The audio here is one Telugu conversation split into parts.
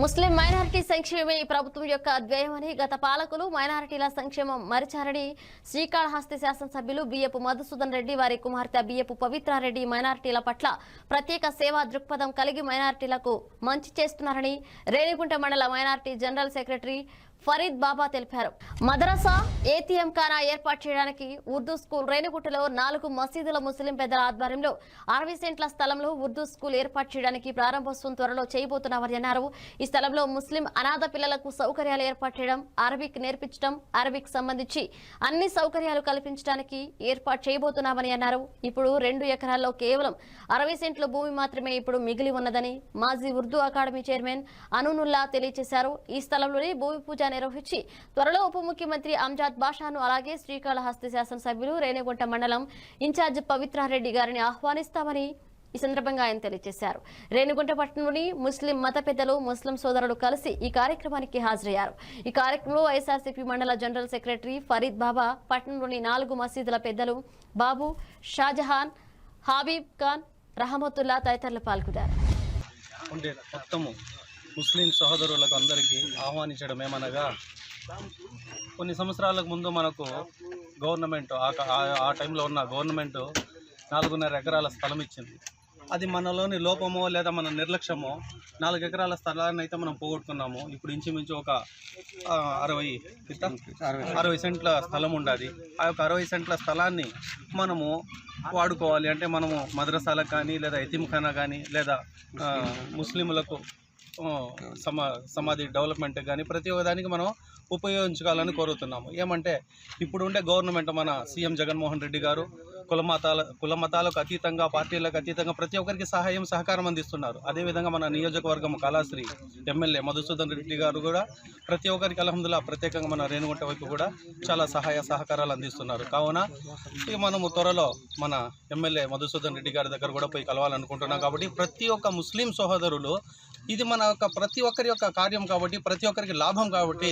ముస్లిం మైనారిటీ సంక్షేమే ఈ ప్రభుత్వం యొక్క అధ్యయమని గత పాలకులు మైనారిటీల సంక్షేమం మరిచారని శ్రీకాళహస్తి శాసనసభ్యులు బియ్యపు మధుసూదన్ రెడ్డి వారి కుమార్తె బియ్యపు పవిత్రారెడ్డి మైనారిటీల పట్ల ప్రత్యేక సేవా దృక్పథం కలిగి మైనారిటీలకు మంచి చేస్తున్నారని రేణిగుంట మండల minority general secretary Farid Baba తెలిపారు. మదరసా ఏటీఎం ఖానా ఏర్పాటు చేయడానికి ఉర్దూ స్కూల్ రేణిగుట్టలో నాలుగు మసీదుల ముస్లిం పెద్దల ఆధ్వర్యంలో అరవై సెంట్ల స్థలంలో ఉర్దూ స్కూల్ ఏర్పాటు చేయడానికి ప్రారంభోత్సవం త్వరలో చేయబోతున్నామని అన్నారు. ఈ స్థలంలో ముస్లిం అనాథ పిల్లలకు సౌకర్యాలు ఏర్పాటు చేయడం అరబిక్ నేర్పించడం అరబిక్ సంబంధించి అన్ని సౌకర్యాలు కల్పించడానికి ఏర్పాటు చేయబోతున్నామని అన్నారు. ఇప్పుడు రెండు ఎకరాల్లో కేవలం అరవై సెంట్ల భూమి మాత్రమే ఇప్పుడు మిగిలి ఉన్నదని మాజీ ఉర్దూ అకాడమీ చైర్మన్ అనునుల్లా తెలియజేశారు. ఈ స్థలంలోనే భూమి పూజ నిర్వహించి త్వరలో ఉప ముఖ్యమంత్రి అంజాద్ బాషాను అలాగే శ్రీకాళహస్తి శాసనసభ్యులు రేణిగుంట మండలం ఇన్ఛార్జ్ పవిత్రారెడ్డి గారిని ఆహ్వానిస్తామని ఈ సందర్భంగా ఆయన తెలియజేశారు. రేణిగుంట పట్టణంలోని ముస్లిం మత పెద్దలు ముస్లిం సోదరులు కలిసి ఈ కార్యక్రమానికి హాజరయ్యారు. ఈ కార్యక్రమంలో వైఎస్ఆర్సీపీ మండల జనరల్ సెక్రటరీ ఫరీద్ బాబా పట్టణంలోని నాలుగు మసీదుల పెద్దలు బాబు షాజహాన్ హాబీబ్ ఖాన్ రహమతుల్లా తదితరులు పాల్గొన్నారు. ముస్లిం సహోదరులకు అందరికీ ఆహ్వానించడం ఏమనగా కొన్ని సంవత్సరాలకు ముందు మనకు గవర్నమెంట్ ఆ ఆ- టైంలో ఉన్న గవర్నమెంట్ నాలుగున్నర ఎకరాల స్థలం ఇచ్చింది. అది మనలోని లోపమో లేదా మన నిర్లక్ష్యమో నాలుగు ఎకరాల స్థలాన్ని అయితే మనం పోగొట్టుకున్నాము. ఇప్పుడు ఇంచుమించు ఒక అరవై అరవై సెంట్ల స్థలం ఉండాలి ఆ యొక్క అరవై సెంట్ల స్థలాన్ని మనము వాడుకోవాలి. అంటే మనము మద్రసాలకు కానీ లేదా ఎతింఖానా కానీ లేదా ముస్లింలకు సమా సమాధి డెవలప్మెంట్ కానీ ప్రతి ఒక్క దానికి మనం ఉపయోగించుకోవాలని కోరుతున్నాము. ఏమంటే ఇప్పుడు ఉండే గవర్నమెంట్ మన సీఎం జగన్మోహన్ రెడ్డి గారు కుల మతాల కుల మతాలకు అతీతంగా పార్టీలకు అతీతంగా ప్రతి ఒక్కరికి సహాయం సహకారం అందిస్తున్నారు. అదేవిధంగా మన నియోజకవర్గం కళాశ్రీ ఎమ్మెల్యే మధుసూదన్ రెడ్డి గారు కూడా ప్రతి ఒక్కరికి అలహందులా ప్రత్యేకంగా మన రేణుగుంట వైపు కూడా చాలా సహాయ సహకారాలు అందిస్తున్నారు. కావున ఇక మనము త్వరలో మన ఎమ్మెల్యే మధుసూదన్ రెడ్డి గారి దగ్గర కూడా పోయి కలవాలనుకుంటున్నాం కాబట్టి ప్రతి ఒక్క ముస్లిం సహోదరులు ఇది మన యొక్క ప్రతి ఒక్కరి యొక్క కార్యం కాబట్టి ప్రతి ఒక్కరికి లాభం కాబట్టి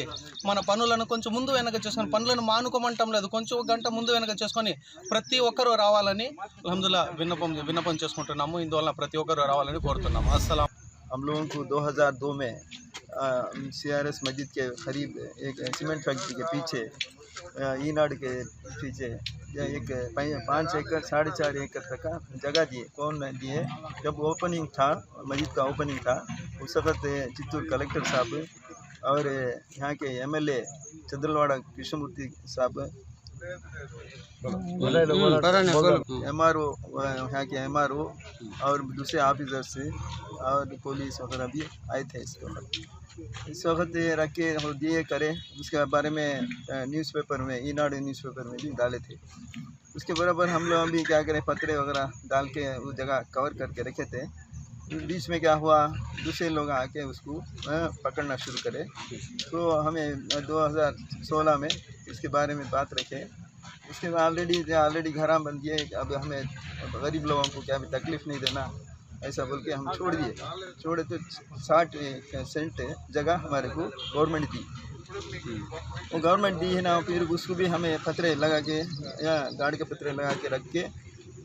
మన పనులను కొంచెం ముందు వెనక చేసుకొని పనులను మానుకోమంటం లేదు. కొంచెం గంట ముందు వెనక చేసుకొని ప్రతి ఒక్కరు రావాలని అల్హమ్దుల్లా విన్నపం విన్నపం చేసుకుంటున్నాము ఇందువల్ల ప్రతి ఒక్కరూ రావాలని కోరుతున్నాము అస్సలం हम लोगों को 2002 में सी आर एस मस्जिद के करीब एक सीमेंट फैक्ट्री के पीछे अ, ईनाड के पीछे या एक पाँच- पाँच एकड़ साढ़े चार एकड़ तक का जगह दिए कौन दिए जब ओपनिंग था मस्जिद का ओपनिंग था उस वक्त चित्तूर कलेक्टर साहब और यहाँ के M L A Chandravada Krishnamurthy साहब एम आर ओ यहाँ के एम आर ओ और दूसरे ऑफिसर से और पुलिस वगैरह भी आए थे इस वक्त। इस वक्त ये रख दिए करे। उसके बारे में न्यूज़पेपर में ईनाड न्यूज़पेपर में भी डाले थे। उसके बराबर हम लोग अभी क्या करें, पत्रे वगैरह डाल के उस जगह कवर करके रखे थे। बीच में क्या हुआ, दूसरे लोग आके उसको पकड़ना शुरू करे। तो हमें 2016 में इसके बारे में बात रखें। उसके बाद ऑलरेडी ऑलरेडी घर बन गए अब हमें गरीब लोगों को क्या तकलीफ़ नहीं देना। ऐसा बोल के हम छोड़ दिए। छोड़े तो साठ सेंट जगह हमारे को गवर्नमेंट दी। वो गवर्नमेंट दी है ना, फिर उसको भी हमें पत्रे लगा के, या गाड़ी के पत्रे लगा के रख के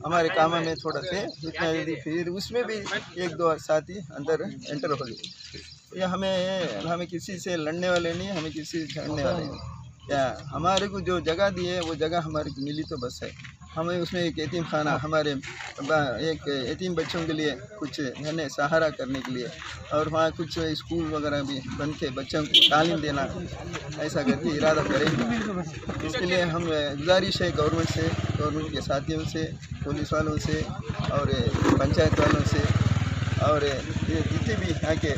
हमारे काम में थोड़ा से इतना जल्दी फिर उसमें भी एक दो साथी अंदर एंटर हो गए। या हमें हमें किसी से लड़ने वाले नहीं, हमें किसी से लड़ने वाले नहीं। क्या हमारे को जो जगह दी है वो जगह हमारे को मिली तो बस है। हमें उसमें एक यतीम खाना हाँ। हमारे एक यतीम बच्चों के लिए कुछ धने सहारा करने के लिए और वहाँ कुछ स्कूल वगैरह भी बन के बच्चों को तालीम देना ऐसा करके इरादा करेंगे इसके लिए हम गुजारिश है गवर्नमेंट से गवर्नमेंट के साथियों से पुलिस वालों से और पंचायत वालों से और जितने भी यहाँ के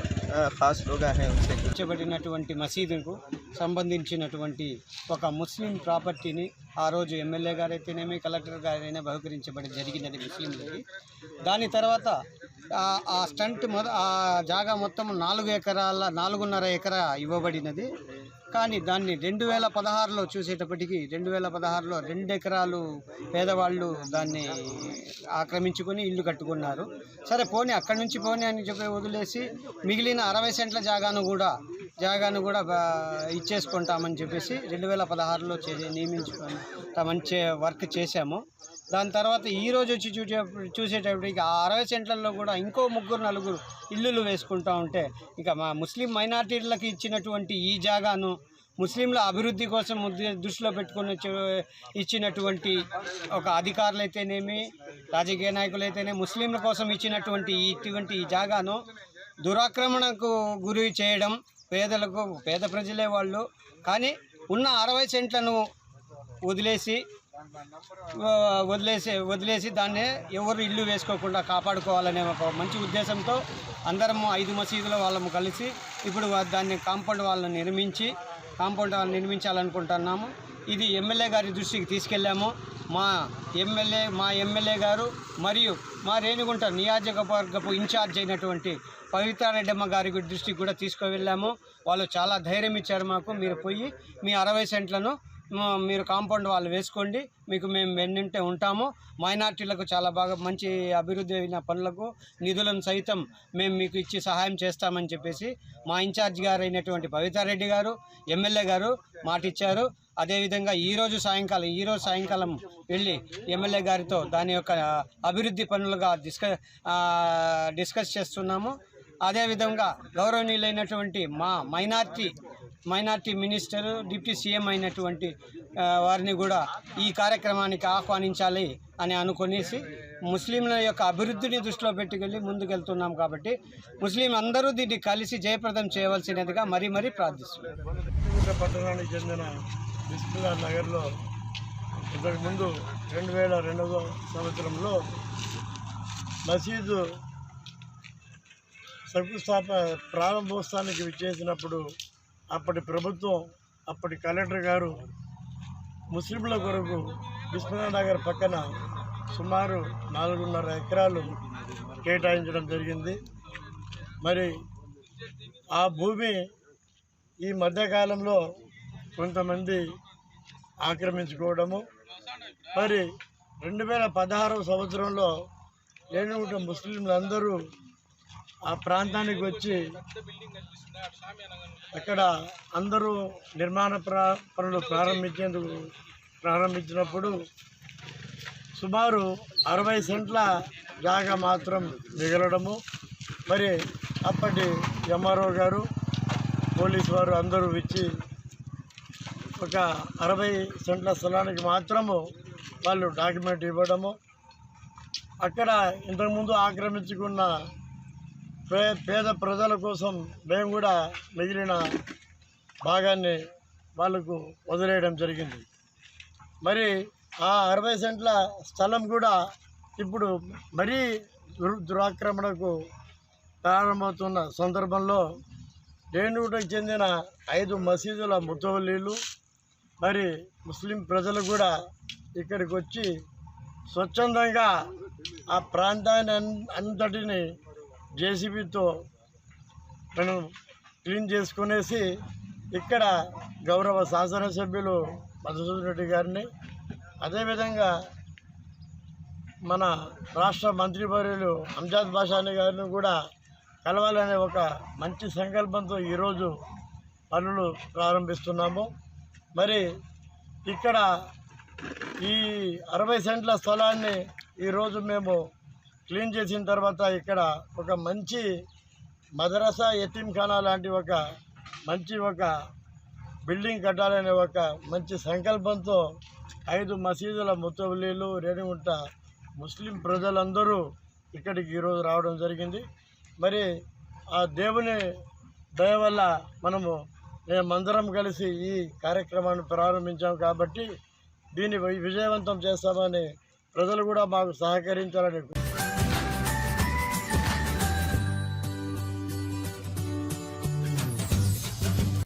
ख़ास लोग हैं उनसे। बड़ी मसीदों को సంబంధించినటువంటి ఒక ముస్లిం ప్రాపర్టీని ఆ రోజు ఎమ్మెల్యే గారైతేనేమి కలెక్టర్ గారైనా బహుకరించబడి జరిగినది ముస్లింలకి దాని తర్వాత ఆ- స్టంట్ ఆ జాగా మొత్తం నాలుగు ఎకరాల నాలుగున్నర ఎకరా ఇవ్వబడినది. కానీ దాన్ని రెండు వేల పదహారులో చూసేటప్పటికి రెండు వేల పదహారులో రెండు ఎకరాలు పేదవాళ్ళు దాన్ని ఆక్రమించుకొని ఇల్లు కట్టుకున్నారు. సరే పోనీ అక్కడి నుంచి పోనీ అని చెప్పి వదిలేసి మిగిలిన అరవై సెంట్ల జాగాను కూడా జాగాను కూడా ఇచ్చేసుకుంటామని చెప్పేసి రెండు వేల పదహారులో చే నియమించుకుంటామని చే వర్క్ చేశాము. దాని తర్వాత ఈ రోజు వచ్చి చూసే చూసేటప్పటికి ఆ అరవై సెంట్లలో కూడా ఇంకో ముగ్గురు నలుగురు ఇల్లులు వేసుకుంటా ఉంటే ఇక మా ముస్లిం మైనార్టీలకు ఇచ్చినటువంటి ఈ జాగాను ముస్లింల అభివృద్ధి కోసం దృష్టిలో పెట్టుకుని ఇచ్చినటువంటి ఒక అధికారులు అయితేనేమి రాజకీయ నాయకులు అయితేనే ముస్లింల కోసం ఇచ్చినటువంటి ఇటువంటి ఈ జాగాను దురాక్రమణకు గురి చేయడం పేదలకు పేద ప్రజలే వాళ్ళు. కానీ ఉన్న అరవై సెంట్లను వదిలేసి వదిలేసి వదిలేసి దాన్ని ఎవరు ఇల్లు వేసుకోకుండా కాపాడుకోవాలనే ఒక మంచి ఉద్దేశంతో అందరము ఐదు మసీదుల వాళ్ళము కలిసి ఇప్పుడు దాన్ని కాంపౌండ్ వాళ్ళని నిర్మించి కాంపౌండ్ వాళ్ళని నిర్మించాలనుకుంటున్నాము. ఇది ఎమ్మెల్యే గారి దృష్టికి తీసుకెళ్ళాము. మా ఎమ్మెల్యే మా ఎమ్మెల్యే గారు మరియు మా రేణిగుంట నియోజకవర్గపు ఇన్ఛార్జ్ అయినటువంటి పవిత్రారెడ్డమ్మ గారి దృష్టికి కూడా తీసుకువెళ్ళాము. వాళ్ళు చాలా ధైర్యం ఇచ్చారు మాకు. మీరు పోయి మీ అరవై సెంట్లను మీరు కాంపౌండ్ వాళ్ళు వేసుకోండి. మీకు మేము వెన్నుంటే ఉంటాము. మైనార్టీలకు చాలా బాగా మంచి అభివృద్ధి అయిన పనులకు నిధులను సైతం మేము మీకు ఇచ్చి సహాయం చేస్తామని చెప్పేసి మా ఇన్ఛార్జ్ గారు అయినటువంటి పవితారెడ్డి గారు ఎమ్మెల్యే గారు మాటిచ్చారు. అదేవిధంగా ఈరోజు సాయంకాలం ఈరోజు సాయంకాలం వెళ్ళి ఎమ్మెల్యే గారితో దాని యొక్క అభివృద్ధి పనులుగా డిస్క డిస్కస్ చేస్తున్నాము. అదేవిధంగా గౌరవనీయులైనటువంటి మా minority minority minister deputy CM అయినటువంటి వారిని కూడా ఈ కార్యక్రమానికి ఆహ్వానించాలి అని అనుకునేసి ముస్లింల యొక్క అభివృద్ధిని దృష్టిలో పెట్టుకెళ్ళి ముందుకెళ్తున్నాం కాబట్టి ముస్లిం అందరూ దీన్ని కలిసి జయప్రదం చేయవలసినదిగా మరీ మరీ ప్రార్థిస్తున్నాం. పట్టణానికి చెందిన బిస్మిల్లా నగర్లో ఇంతకుముందు రెండు వేల రెండవ సంవత్సరంలో మసీదు శంకుస్థాపన ప్రారంభోత్సవానికి విచ్చేసినప్పుడు అప్పటి ప్రభుత్వం అప్పటి కలెక్టర్ గారు ముస్లింల కొరకు బిస్మిల్లా నగర్ పక్కన సుమారు నాలుగున్నర ఎకరాలు కేటాయించడం జరిగింది. మరి ఆ భూమి ఈ మధ్యకాలంలో కొంతమంది ఆక్రమించుకోవడము. మరి రెండు వేల పదహారవ సంవత్సరంలో ఏనుగుంట ముస్లింలందరూ ఆ ప్రాంతానికి వచ్చి అక్కడ అందరూ నిర్మాణ పనులు ప్రారంభించేందుకు ప్రారంభించినప్పుడు సుమారు అరవై సెంట్ల జాగా మాత్రం మిగలడము. మరి అప్పటి ఎంఆర్ఓ గారు పోలీసు వారు అందరూ ఇచ్చి ఒక అరవై సెంట్ల స్థలానికి మాత్రము వాళ్ళు డాక్యుమెంట్ ఇవ్వడము. అక్కడ ఇంతకుముందు ఆక్రమించుకున్న పే పేద ప్రజల కోసం మేము కూడా మిగిలిన భాగాన్ని వాళ్ళకు వదిలేయడం జరిగింది. మరి ఆ అరవై సెంట్ల స్థలం కూడా ఇప్పుడు మరీ దురాక్రమణకు ప్రారంభమవుతున్న సందర్భంలో రేణుగుటకు చెందిన ఐదు మసీదుల ముతవల్లీలు మరి ముస్లిం ప్రజలు కూడా ఇక్కడికి వచ్చి స్వచ్ఛందంగా ఆ ప్రాంతాన్ని అంతటిని జేసీబీతో మనం క్లీన్ చేసుకునేసి ఇక్కడ గౌరవ శాసనసభ్యులు మధుసూదన్ రెడ్డి గారిని అదేవిధంగా మన రాష్ట్ర మంత్రివర్యులు అంజాద్ బాషాని గారిని కూడా కలవాలనే ఒక మంచి సంకల్పంతో ఈరోజు పనులు ప్రారంభిస్తున్నాము. మరి ఇక్కడ ఈ అరవై సెంట్ల స్థలాన్ని ఈరోజు మేము క్లీన్ చేసిన తర్వాత ఇక్కడ ఒక మంచి మదరసా యతీంఖానా లాంటి ఒక మంచి ఒక బిల్డింగ్ కట్టాలనే ఒక మంచి సంకల్పంతో ఐదు మసీదుల ముత్తవలీలు రేణిగుంట ముస్లిం ప్రజలందరూ ఇక్కడికి ఈరోజు రావడం జరిగింది. మరి ఆ దేవుని దయ వల్ల మనము మేమందరం కలిసి ఈ కార్యక్రమాన్ని ప్రారంభించాం కాబట్టి దీన్ని విజయవంతం చేస్తామని ప్రజలు కూడా మాకు సహకరించాలని